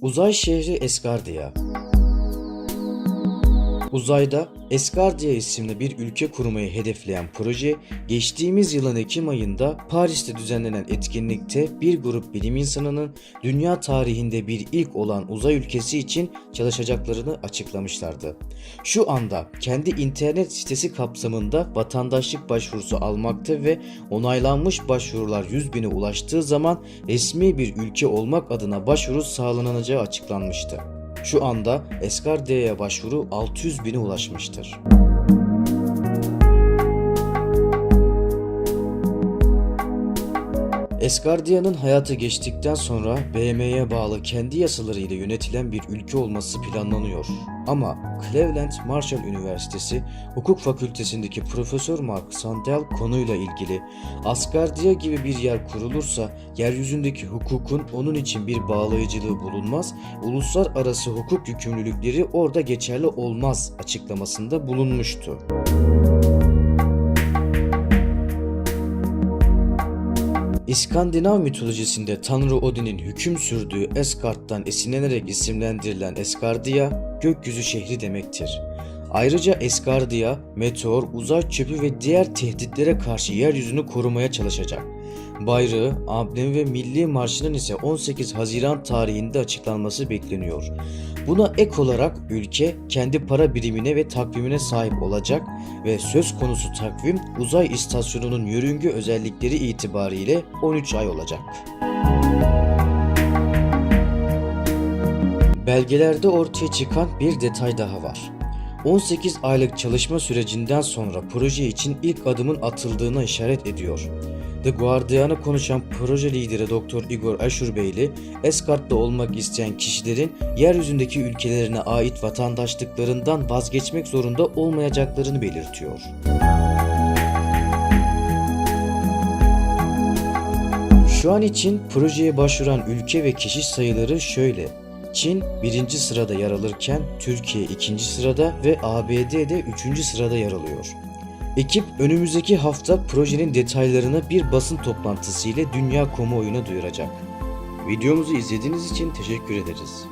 Uzay şehri Eskardia. Uzayda Eskardia isimli bir ülke kurmayı hedefleyen proje, geçtiğimiz yılın Ekim ayında Paris'te düzenlenen etkinlikte bir grup bilim insanının dünya tarihinde bir ilk olan uzay ülkesi için çalışacaklarını açıklamışlardı. Şu anda kendi internet sitesi kapsamında vatandaşlık başvurusu almakta ve onaylanmış başvurular 100 bine ulaştığı zaman resmi bir ülke olmak adına başvuru sağlanacağı açıklanmıştı. Şu anda Eskardia'ya başvuru 600 bine ulaşmıştır. Eskardia'nın hayata geçtikten sonra BM'ye bağlı kendi yasalarıyla yönetilen bir ülke olması planlanıyor. Ama Cleveland Marshall Üniversitesi Hukuk Fakültesindeki Profesör Mark Sandel konuyla ilgili Asgardia gibi bir yer kurulursa yeryüzündeki hukukun onun için bir bağlayıcılığı bulunmaz, uluslararası hukuk yükümlülükleri orada geçerli olmaz açıklamasında bulunmuştu. İskandinav mitolojisinde Tanrı Odin'in hüküm sürdüğü Esgard'dan esinlenerek isimlendirilen Eskardia, gökyüzü şehri demektir. Ayrıca Eskardia, meteor, uzay çöpü ve diğer tehditlere karşı yeryüzünü korumaya çalışacak. Bayrağı, amblemi ve milli marşının ise 18 Haziran tarihinde açıklanması bekleniyor. Buna ek olarak ülke kendi para birimine ve takvimine sahip olacak ve söz konusu takvim uzay istasyonunun yörünge özellikleri itibariyle 13 ay olacak. Belgelerde ortaya çıkan bir detay daha var. 18 aylık çalışma sürecinden sonra proje için ilk adımın atıldığına işaret ediyor. The Guardian'a konuşan proje lideri Dr. Igor Ashurbeyli, Eskart'ta olmak isteyen kişilerin yeryüzündeki ülkelerine ait vatandaşlıklarından vazgeçmek zorunda olmayacaklarını belirtiyor. Şu an için projeye başvuran ülke ve kişi sayıları şöyle. Çin birinci sırada yer alırken Türkiye ikinci sırada ve ABD de üçüncü sırada yer alıyor. Ekip önümüzdeki hafta projenin detaylarını bir basın toplantısı ile dünya kamuoyuna duyuracak. Videomuzu izlediğiniz için teşekkür ederiz.